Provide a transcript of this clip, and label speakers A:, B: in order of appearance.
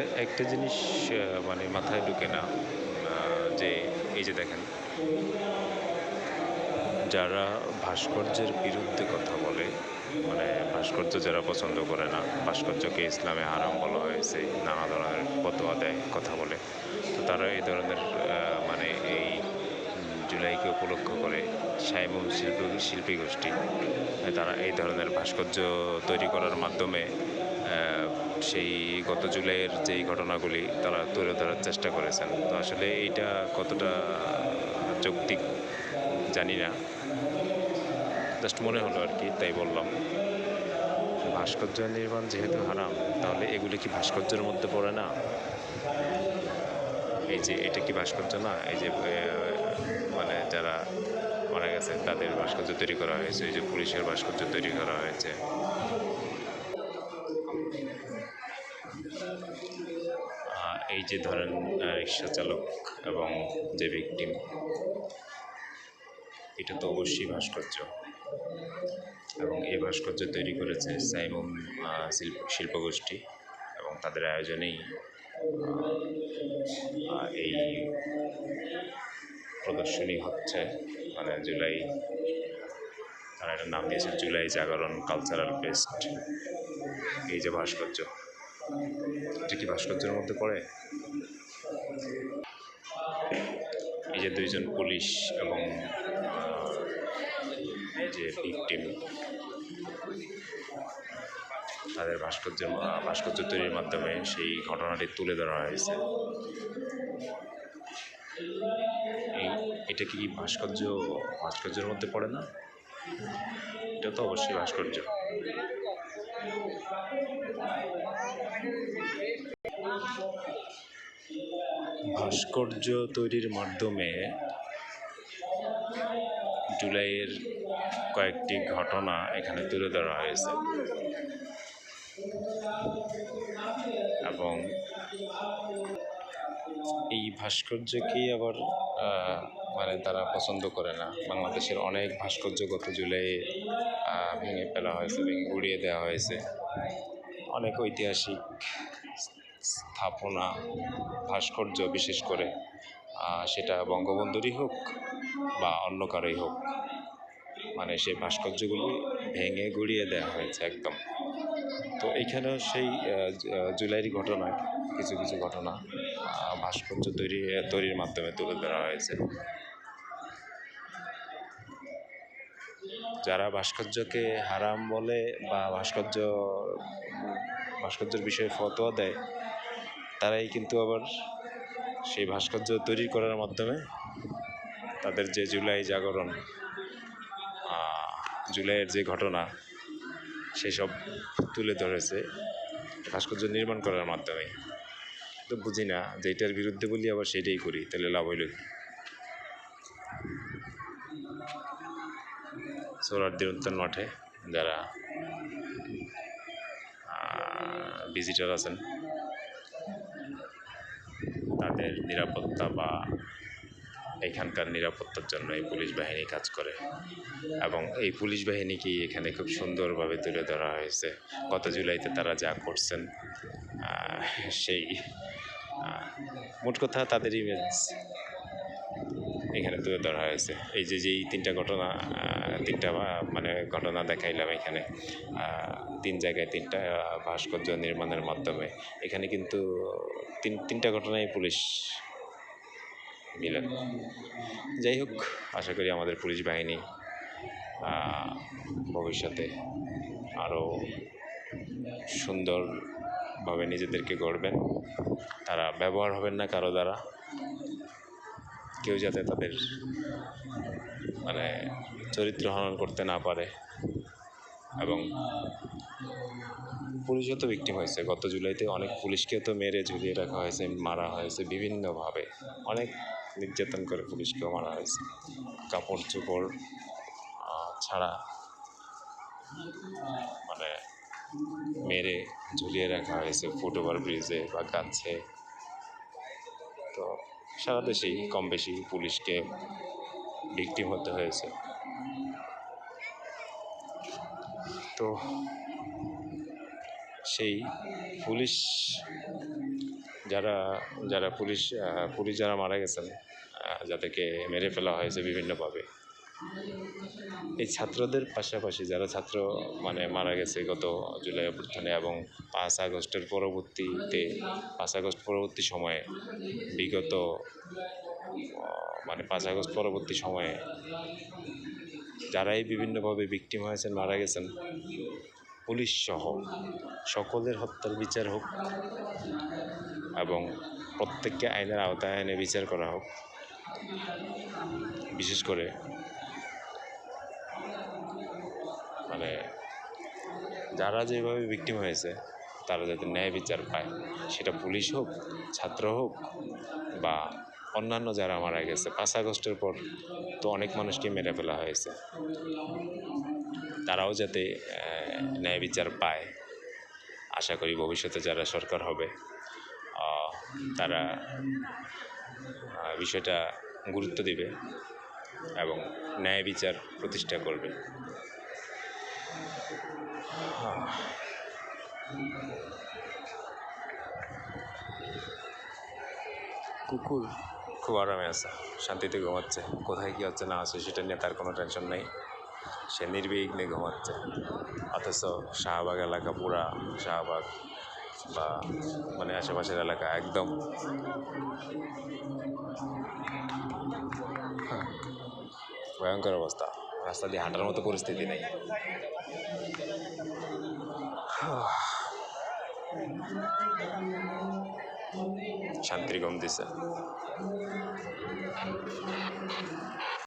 A: একটা একটা জিনিস মানে মাথায় ঢুকে না যে এই যে দেখেন, যারা ভাস্কর্যের বিরুদ্ধে কথা বলে মানে ভাস্কর্য যারা পছন্দ করে না, ভাস্কর্যকে ইসলামে হারাম বলা হয়েছে, নানা ধরনের ফতোয়া দেয়, কথা বলে, তো তারা এই ধরনের মানে এই জুলাইকে উপলক্ষ করে সাইমুম শিল্প, শিল্পী গোষ্ঠী, তারা এই ধরনের ভাস্কর্য তৈরি করার মাধ্যমে সেই গত জুলাইয়ের যেই ঘটনাগুলি তারা তুলে ধরার চেষ্টা করেছেন। তো আসলে এইটা কতটা যৌক্তিক জানি না। জাস্ট মনে হলো আর কি তাই বললাম। ভাস্কর্য নির্মাণ যেহেতু হারাম তাহলে এগুলি কি ভাস্কর্যের মধ্যে পড়ে না? এই যে এটা কি ভাস্কর্য না? এই যে মানে যারা মারা গেছে তাদের ভাস্কর্য তৈরি করা হয়েছে এই যে পুলিশের ভাস্কর্য তৈরি করা হয়েছে। এই যে ধরেন রিক্সা চালক এবং যে ভিকটিম এটা তো অবশ্যই ভাস্কর্য। এবং এই ভাস্কর্য তৈরি করেছে সাইমন আহ, শিল্প শিল্পগোষ্ঠী এবং তাদের আয়োজনেই এই প্রদর্শনী হচ্ছে। মানে জুলাই তারা এটার নাম দিয়েছে জুলাই জাগরণ কালচারাল ফেস্ট। এই যে ভাস্কর্য। এটা কি ভাস্কর্যের মধ্যে পড়ে? এই যে দুইজন পুলিশ এবং যে ভিকটিম তাদের ভাস্কর্য ভাস্কর্য তৈরির মাধ্যমে সেই ঘটনাটি তুলে ধরা হয়েছে। এটা কি ভাস্কর্য, ভাস্কর্যের মধ্যে পড়ে না? এটা তো অবশ্যই ভাস্কর্য। ভাস্কর্য তৈরির মাধ্যমে জুলাইয়ের কয়েকটি ঘটনা এখানে তুলে ধরা হয়েছে। এবং এই ভাস্কর্যকেই আবার মানে তারা পছন্দ করে না। বাংলাদেশের অনেক ভাস্কর্য গত জুলাই ভেঙে ফেলা হয়েছে, ভেঙে উড়িয়ে দেওয়া হয়েছে। অনেক ঐতিহাসিক স্থাপনা, ভাস্কর্য বিশেষ করে সেটা বঙ্গবন্ধুরই হোক বা অন্য কারোই হোক মানে সেই ভাস্কর্যগুলি ভেঙে গুড়িয়ে দেওয়া হয়েছে একদম। তো এইখানেও সেই জুলাইয়ের ঘটনা, কিছু কিছু ঘটনা ভাস্কর্য তৈরি, তৈরির মাধ্যমে তুলে ধরা হয়েছে। যারা ভাস্কর্যকে হারাম বলে বা ভাস্কর্য, ভাস্কর্যের বিষয়ে ফতোয়া দেয়, তারাই কিন্তু আবার সেই ভাস্কর্য তৈরি করার মাধ্যমে তাদের যে জুলাই জাগরণ জুলাইয়ের যে ঘটনা, সেসব তুলে ধরেছে, ভাস্কর্য নির্মাণ করার মাধ্যমে। তো বুঝি না যে এটার বিরুদ্ধে বলি আবার সেটাই করি, তাহলে লাভ হইল সোহরার্দির উত্তর মাঠে যারা ভিজিটার আছেন, তাদের নিরাপত্তা বা এখানকার নিরাপত্তার জন্য এই পুলিশ বাহিনী কাজ করে। এবং এই পুলিশ বাহিনীকে এখানে খুব সুন্দরভাবে তুলে ধরা হয়েছে। গত জুলাইতে তারা যা করছেন সেই মোট কথা তাদের ইমেজ এখানে তুলে ধরা হয়েছে। এই যে, যেই তিনটা ঘটনা তিনটা মানে ঘটনা দেখাইলাম এখানে তিন জায়গায় তিনটা ভাস্কর্য নির্মাণের মাধ্যমে। এখানে কিন্তু তিন, তিনটা ঘটনায় পুলিশ মিলেন যাই হোক, আশা করি আমাদের পুলিশ বাহিনী ভবিষ্যতে আরও সুন্দরভাবে নিজেদেরকে গড়বেন। তারা ব্যবহার হবেন না কারও দ্বারা। কেউ যাতে তাদের মানে চরিত্র হনন করতে না পারে এবং পুলিশও তো ভিক্টিম হয়েছে। গত জুলাইতে অনেক পুলিশকেও তো মেরে ঝুলিয়ে রাখা হয়েছে, মারা হয়েছে বিভিন্নভাবে। অনেক নির্যাতন করে পুলিশকেও মারা হয়েছে। কাপড় চোপড় ছাড়া মানে মেরে ঝুলিয়ে রাখা হয়েছে ফুটওভার ব্রিজে বা গাছে সারা দেশেই কম বেশি পুলিশকে ভিকটিম হতে হয়েছে। তো সেই পুলিশ যারা যারা পুলিশ পুলিশ যারা মারা গেছেন যাদেরকে মেরে ফেলা হয়েছে বিভিন্নভাবে এই ছাত্রদের পাশাপাশি যারা ছাত্র মানে মারা গেছে গত জুলাই অভ্যুত্থানে এবং পাঁচ আগস্টের পরবর্তীতে, পাঁচ আগস্ট পরবর্তী সময়ে, বিগত মানে পাঁচ আগস্ট পরবর্তী সময়ে যারাই বিভিন্নভাবে বিক্টিম হয়েছেন, মারা গেছেন, পুলিশ সহ সকলের হত্যার বিচার হোক এবং প্রত্যেককে আইনের আওতায় এনে বিচার করা হোক, বিশেষ করে মানে যারা যেভাবে ভিকটিম হয়েছে, তারা যাতে ন্যায় বিচার পায়, সেটা পুলিশ হোক, ছাত্র হোক বা অন্যান্য যারা মারা গেছে। পাঁচ আগস্টের পর তো অনেক মানুষকে মেরে ফেলা হয়েছে। তারাও যাতে ন্যায় বিচার পায়। আশা করি ভবিষ্যতে যারা সরকার হবে তারা বিষয়টা গুরুত্ব দিবে। এবং ন্যায় বিচার প্রতিষ্ঠা করবে। কুকুর। খুব আরামে আছে শান্তিতে ঘুমাচ্ছে। কোথায় কী হচ্ছে না আছে সেটা নিয়ে তার কোনো টেনশন নেই। সে নির্বিঘ্নে ঘুমাচ্ছে। অথচ শাহবাগ এলাকা পুরা শাহবাগ বা মানে আশেপাশের এলাকা একদম। হ্যাঁ, ভয়ঙ্কর অবস্থা। রাস্তা দিয়ে হাঁটার মতো পরিস্থিতি নেই। শান্তির গম দিছে।